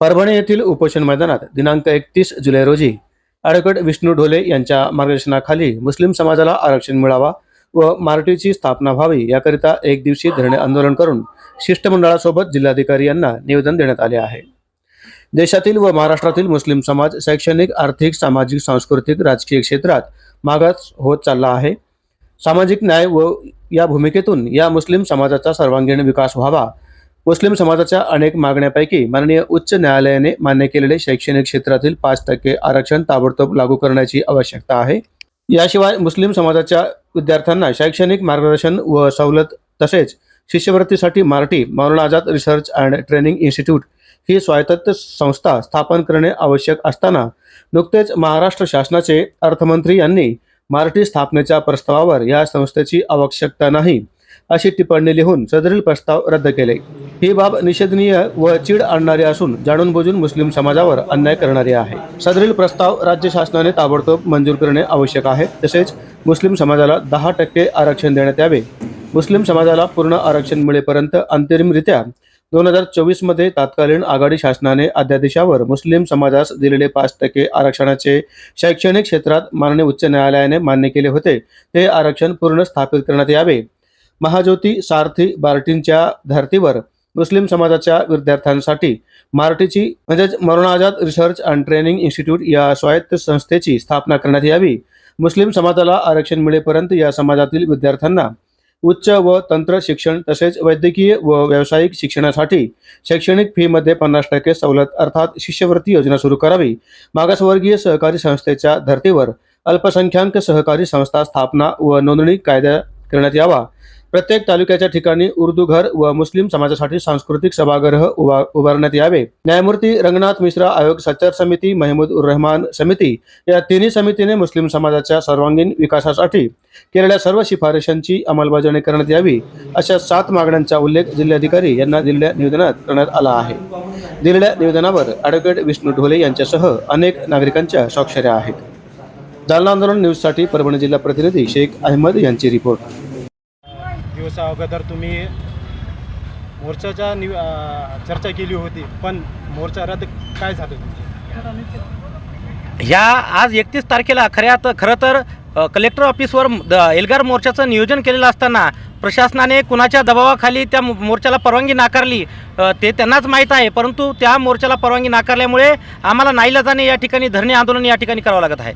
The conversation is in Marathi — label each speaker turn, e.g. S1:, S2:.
S1: परभणी येथील उपोषण मैदानात दिनांक एकतीस जुलै रोजी ॲडव्होकेट विष्णू ढोले यांच्या मार्गदर्शनाखाली मुस्लिम समाजाला आरक्षण मिळावा व मार्टीची स्थापना व्हावी याकरिता एक दिवशी धरणे आंदोलन करून शिष्टमंडळासोबत जिल्हाधिकारी यांना निवेदन देण्यात आले आहे. देशातील व महाराष्ट्रातील मुस्लिम समाज शैक्षणिक आर्थिक सामाजिक सांस्कृतिक राजकीय क्षेत्रात मागास होत चालला आहे. सामाजिक न्याय व या भूमिकेतून या मुस्लिम समाजाचा सर्वांगीण विकास व्हावा मुस्लिम समाजाच्या अनेक मागण्यापैकी माननीय उच्च न्यायालयाने मान्य केलेले शैक्षणिक क्षेत्रातील पाच टक्के आरक्षण ताबडतोब लागू करण्याची आवश्यकता आहे. याशिवाय मुस्लिम समाजाच्या विद्यार्थ्यांना शैक्षणिक मार्गदर्शन व सवलत तसेच शिष्यवृत्तीसाठी MARTI Maulana Azad research and training institute ही स्वायत्त संस्था स्थापन करणे आवश्यक असताना नुकतेच महाराष्ट्र शासनाचे अर्थमंत्री यांनी मार्टी स्थापनेच्या प्रस्तावावर या संस्थेची आवश्यकता नाही अशी टिप्पणी लिहून सदरील प्रस्ताव रद्द केले. ही बाब निषेधनीय व चीड आणणारी असून जाणून बुजून मुस्लिम समाजावर अन्याय करणारी आहे. सदरील प्रस्ताव राज्य शासनाने ताबडतोब मंजूर करणे आवश्यक आहे. तसेच मुस्लिम समाजाला दहा टक्के आरक्षण देण्यात यावे. मुस्लिम समाजाला पूर्ण आरक्षण मिळेपर्यंत अंतरिमरित्या दोन हजार चोवीसमध्ये तत्कालीन आघाडी शासनाने अध्यादेशावर मुस्लिम समाजास दिलेले पाच टक्के आरक्षणाचे शैक्षणिक क्षेत्रात माननीय उच्च न्यायालयाने मान्य केले होते. ते आरक्षण पूर्ण स्थापित करण्यात यावे. महाज्योती सारथी बार्टींच्या धर्तीवर मुस्लिम समाजाच्या विद्यार्थ्यांसाठी मार्टीची म्हणजेच Maulana Azad research and training institute या स्वायत्त संस्थेची स्थापना करण्यात यावी. मुस्लिम समाजाला आरक्षण मिळेपर्यंत या समाजातील विद्यार्थ्यांना उच्च व तंत्र शिक्षण तसेच वैद्यकीय व व्यावसायिक शिक्षणासाठी शैक्षणिक फीमध्ये पन्नास टक्के सवलत अर्थात शिष्यवृत्ती योजना सुरू करावी. मागासवर्गीय सहकारी संस्थेच्या धर्तीवर अल्पसंख्याक सहकारी संस्था स्थापना व नोंदणी कायदा करण्यात यावा. प्रत्येक तालुक्याच्या ठिकाणी उर्दू घर व मुस्लिम समाजासाठी सांस्कृतिक सभागृह उभा उभारण्यात यावे. न्यायमूर्ती रंगनाथ मिश्रा आयोग सच्चार समिती महमूद उर रहमान समिती या तिन्ही समितीने मुस्लिम समाजाच्या सर्वांगीण विकासासाठी केलेल्या सर्व शिफारशांची अंमलबजावणी करण्यात यावी अशा सात मागण्यांचा उल्लेख जिल्हाधिकारी यांना दिलेल्या निवेदनात करण्यात आला आहे. दिलेल्या निवेदनावर ॲडव्होकेट विष्णू ढोले यांच्यासह अनेक नागरिकांच्या स्वाक्षऱ्या आहेत. जालना आंदोलन न्यूजसाठी परभणी जिल्हा प्रतिनिधी शेख अहमद यांची रिपोर्ट.
S2: दिवसा अगोदर तुम्ही मोर्चाच्या नि चर्चा केली होती पण मोर्चा रद्द काय झालं
S3: ह्या आज एकतीस तारखेला खऱ्यात खरं तर कलेक्टर ऑफिसवर द- एल्गार मोर्चाचं नियोजन केलेलं असताना प्रशासनाने कुणाच्या दबावाखाली त्या मोर्चाला परवानगी नाकारली? ते त्यांनाच माहीत आहे परंतु त्या मोर्चाला परवानगी नाकारल्यामुळे आम्हाला नाईलाजाने या ठिकाणी धरणे आंदोलन या ठिकाणी करावं लागत आहे.